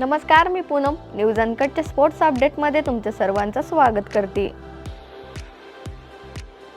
नमस्कार मी पूनम. न्यूज अनकटच्या स्पोर्ट्स अपडेटमध्ये तुमचं सर्वांचं स्वागत करते.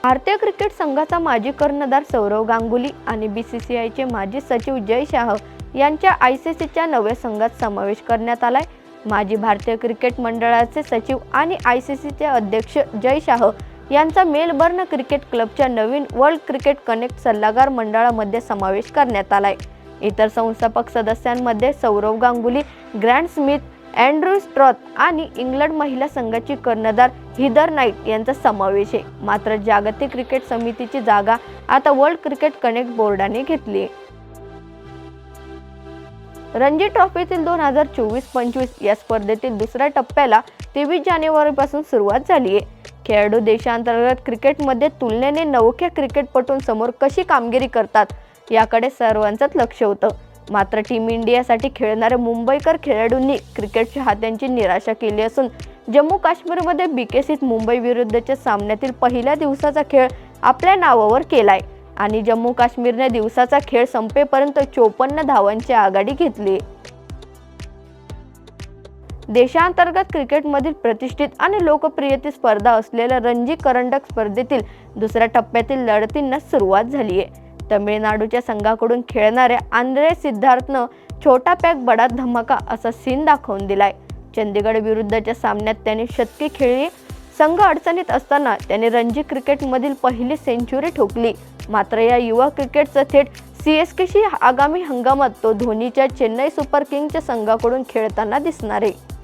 भारतीय क्रिकेट संघाचा माजी कर्णधार सौरव गांगुली आणि बी सी सी आयचे माजी सचिव जय शाह यांच्या आय सी सीच्या नव्या संघात समावेश करण्यात आलाय. माजी भारतीय क्रिकेट मंडळाचे सचिव आणि आय सी सीचे अध्यक्ष जय शाह यांचा मेलबर्न क्रिकेट क्लबच्या नवीन वर्ल्ड क्रिकेट कनेक्ट सल्लागार मंडळामध्ये समावेश करण्यात आलाय. इतर संस्थापक सदस्यांमध्ये Saurav Ganguly Graeme Smith Andrew Strauss आणि इंग्लंड महिला संघाची कर्णधार हिदर नाईट यांचा समावेश आहे. मात्र जागतिक क्रिकेट समितीची जागा आता वर्ल्ड क्रिकेट कनेक्ट बोर्डाने घेतली रणजी ट्रॉफीतील दोन हजार चोवीस पंचवीस या स्पर्धेतील दुसऱ्या टप्प्याला तेवीस जानेवारीपासून सुरुवात झाली आहे. खेळाडू देशांतर्गत क्रिकेटमध्ये तुलनेने नवख्या क्रिकेटपटूंसमोर कशी कामगिरी करतात? याकडे सर्वांचंच लक्ष होतं. मात्र टीम इंडियासाठी खेळणाऱ्या मुंबईकर खेळाडूंनी क्रिकेट चाहत्यांची निराशा केली असून जम्मू काश्मीरमध्ये बीकेसीत मुंबई विरुद्धच्या सामन्यातील पहिल्या दिवसाचा खेळ आपल्या नावावर केलाय. आणि जम्मू काश्मीरने दिवसाचा खेळ संपेपर्यंत चोपन्न धावांची आघाडी घेतली. देशांतर्गत क्रिकेटमधील प्रतिष्ठित आणि लोकप्रियते स्पर्धा असलेल्या रणजी करंडक स्पर्धेतील दुसऱ्या टप्प्यातील लढतींना सुरुवात झाली आहे तमिळनाडूच्या संघाकडून खेळणाऱ्या आंद्रे सिद्धार्थनं छोटा पॅक बडा धमाका असा सीन दाखवून दिलाय. चंदीगड विरुद्धच्या सामन्यात त्याने शतकी खेळली. संघ अडचणीत असताना त्याने रणजी क्रिकेटमधील पहिली सेंचुरी ठोकली. मात्र या युवा क्रिकेटचं थेट सी एस केशी आगामी हंगामात तो धोनीच्या चेन्नई सुपर किंगच्या संघाकडून खेळताना दिसणार. आहे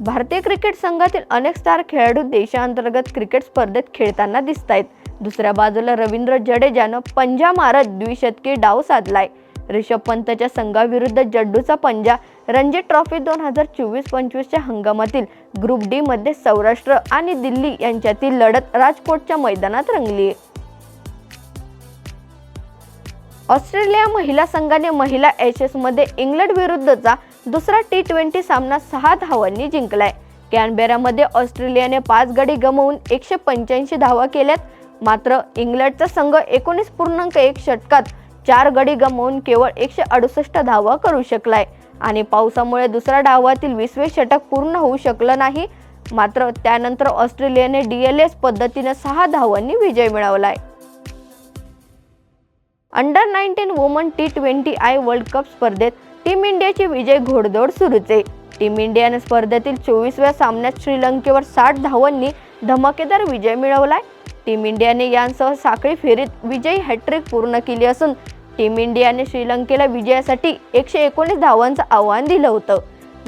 भारतीय क्रिकेट संघातील अनेक स्टार खेळाडू देशांतर्गत क्रिकेट स्पर्धेत खेळताना दिसत आहेत दुसऱ्या बाजूला रवींद्र जडेजानं पंजा मारत द्विशतकी डाव साधलाय. रिषभ पंतच्या संघाविरुद्ध जड्डूचा पंजा रणजी ट्रॉफी दोन हजार चोवीस पंचवीसच्या हंगामातील ग्रुप डी मध्ये सौराष्ट्र आणि दिल्ली यांच्यातील लढत राजकोटच्या मैदानात रंगली. ऑस्ट्रेलिया महिला संघाने महिला एच मध्ये इंग्लंड विरुद्धचा दुसरा टी ट्वेंटी सामना सहा धावांनी जिंकलाय. कॅनबेरामध्ये ऑस्ट्रेलियाने पाच गडी गमावून एकशे पंच्याऐंशी धावा केल्यात. मात्र इंग्लंडचा संघ एकोणीस पूर्णांक एक षटकात चार गडी गमावून केवळ एकशे अडुसष्ट धावा करू शकलाय. आणि पावसामुळे दुसऱ्या डावातील विसवे षटक पूर्ण होऊ शकलं नाही. मात्र त्यानंतर ऑस्ट्रेलियाने डीएलएस पद्धतीने सहा धावांनी विजय मिळवलाय. Under nineteen woman T twenty I world cup स्पर्धेत टीम इंडियाची विजय घोडदौड सुरूच. आहे टीम इंडियाने स्पर्धेतील चोवीसव्या सामन्यात श्रीलंकेवर साठ धावांनी धमाकेदार विजय मिळवलाय. टीम इंडियाने यांसह साखळी फेरीत विजयी हॅट्रिक पूर्ण केली असून टीम इंडियाने श्रीलंकेला विजयासाठी एकशे एकोणीस धावांचं आव्हान दिलं होतं.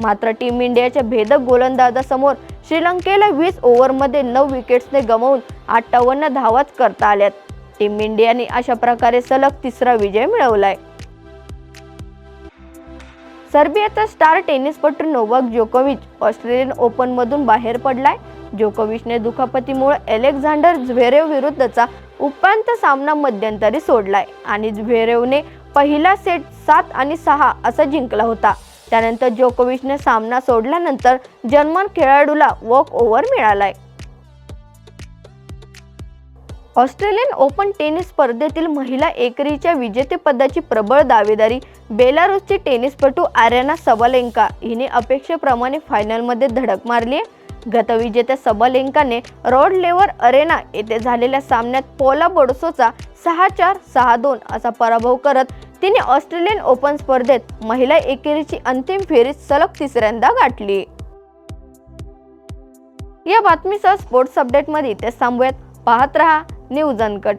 मात्र टीम इंडियाच्या भेदक गोलंदाजासमोर श्रीलंकेला वीस ओव्हरमध्ये नऊ विकेट्सने गमावून अठ्ठावन्न धावाच करता आल्यात. टीम इंडियाने अशा प्रकारे सलग तिसरा विजय मिळवलाय. सर्बियाचा स्टार टेनिसपटू नोवाक जोकोविच ऑस्ट्रेलियन ओपनमधून बाहेर पडलाय. जोकोविचने दुखापतीमुळे अलेक्झांडर झ्वेरेव विरुद्धचा उपांत्य सामना मध्यंतरी सोडलाय. आणि झ्वेरेवने पहिला सेट सात आणि सहा असा जिंकला होता. त्यानंतर जोकोविचने सामना सोडल्यानंतर जर्मन खेळाडूला वॉक ओव्हर मिळालाय. ऑस्ट्रेलियन ओपन टेनिस स्पर्धेतील महिला एकेरीच्या विजेतेपदाची प्रबळ दावेदारी बेलारूसची टेनिसपटू आर्याना सबलेंका हिने अपेक्षेप्रमाणे फायनलमध्ये धडक मारली आहे गतविजेत्या सबलेंकाने रोड लेवर अरेना येथे झालेल्या सामन्यात पोला बोडसोचा सहा चार सहा दोन असा पराभव करत तिने ऑस्ट्रेलियन ओपन स्पर्धेत महिला एकेरीची अंतिम फेरीत सलग तिसऱ्यांदा गाठली. या बातमीसह स्पोर्ट्स अपडेटमध्ये ते थांबूयात. पाहत रहा न्यूज अनकट.